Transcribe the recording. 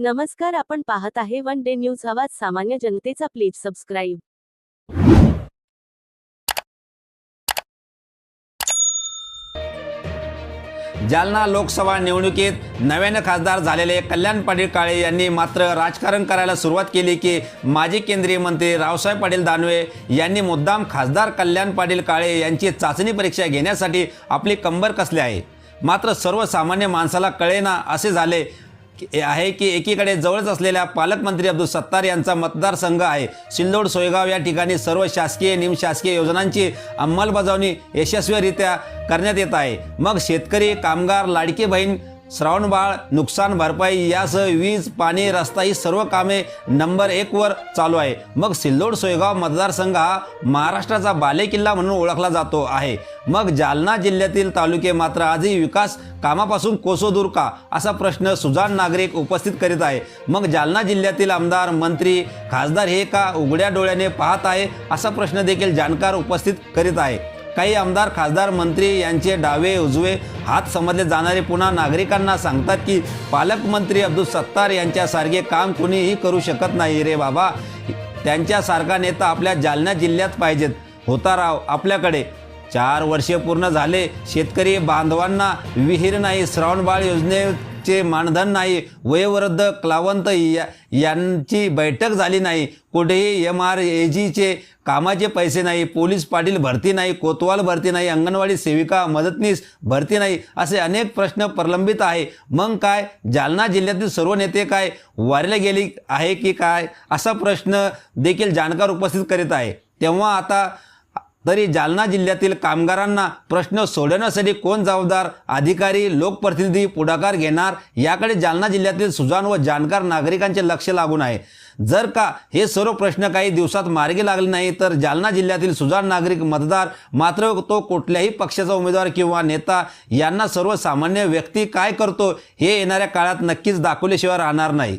नमस्कार आपण पाहत आहे वन डे न्यूज आवाज सामान्य जनतेचा प्लीज सबस्क्राईब. जालना लोकसभा निवडणुकीत नव्यानं खासदार झालेले कल्याण पाटील काळे यांनी मात्र राजकारण करायला सुरुवात केली की माजी केंद्रीय मंत्री रावसाहेब पाटील दानवे यांनी मुद्दाम खासदार कल्याण पाटील काळे यांची चाचणी परीक्षा घेण्यासाठी आपली कंबर कसली आहे? मात्र सर्वसामान्य माणसाला कळेना असे झाले आहे की एकीकडे जवळच असलेल्या पालकमंत्री अब्दुल सत्तार यांचा मतदारसंघ आहे. सिल्लोड सोयगाव या ठिकाणी सर्व शासकीय निमशासकीय योजनांची अंमलबजावणी यशस्वीरित्या करण्यात येत आहे. मग शेतकरी कामगार लाडकी बहीण श्रावणबाळ नुकसान भरपाई यासह वीज पाणी रस्ता ही सर्व कामे नंबर एकवर चालू आहे. मग सिल्लोड सोयगाव मतदारसंघ हा महाराष्ट्राचा बालेकिल्ला म्हणून ओळखला जातो आहे. मग जालना जिल्ह्यातील तालुके मात्र आजही विकास कामापासून कोसो दूर का? असा प्रश्न सुजाण नागरिक उपस्थित करीत आहे. मग जालना जिल्ह्यातील आमदार मंत्री खासदार हे का उघड्या डोळ्याने पाहत आहे? असा प्रश्न देखील जाणकार उपस्थित करीत आहे. काही आमदार खासदार मंत्री यांचे डावे उजवे हात समजले जाणारे. पुन्हा नागरिकांना सांगतात की पालकमंत्री अब्दुल सत्तार यांच्यासारखे काम कुणीही करू शकत नाही. रे बाबा त्यांच्यासारखा नेता आपल्या जालना जिल्ह्यात पाहिजेत. होता राव आपल्याकडे. चार वर्षे पूर्ण झाले. शेतकरी बांधवांना विहीर नाही. श्रावणबाळ योजनेचे मानधन नाही वयोवृद्ध क्लावंत या यांची बैठक झाली नाही. कुठेही एम आर ए जीचे कामाचे पैसे नाही पोलीस पाटील भरती नाही कोतवाल भरती नाही अंगणवाडी सेविका मदतनीस भरती नाही असे अनेक प्रश्न प्रलंबित आहे. मग काय? जालना जिल्ह्यातील सर्व नेते काय? वारीला गेली आहे की काय? असा प्रश्न देखील जाणकार उपस्थित करीत आहे. तेव्हा आता तरी जालना जिल्ह्यातील कामगारांना प्रश्न सोडवण्यासाठी कोण जबाबदार? अधिकारी लोकप्रतिनिधी पुढाकार घेणार? याकडे जालना जिल्ह्यातील सुजाण व जाणकार नागरिकांचे लक्ष लागून आहे. जर का हे सर्व प्रश्न काही दिवसात मार्गी लागले नाही तर जालना जिल्ह्यातील सुजाण नागरिक मतदार मात्र तो कुठल्याही पक्षाचा उमेदवार किंवा नेता यांना सर्वसामान्य व्यक्ती काय करतो हे येणाऱ्या काळात नक्कीच दाखवल्याशिवाय राहणार नाही.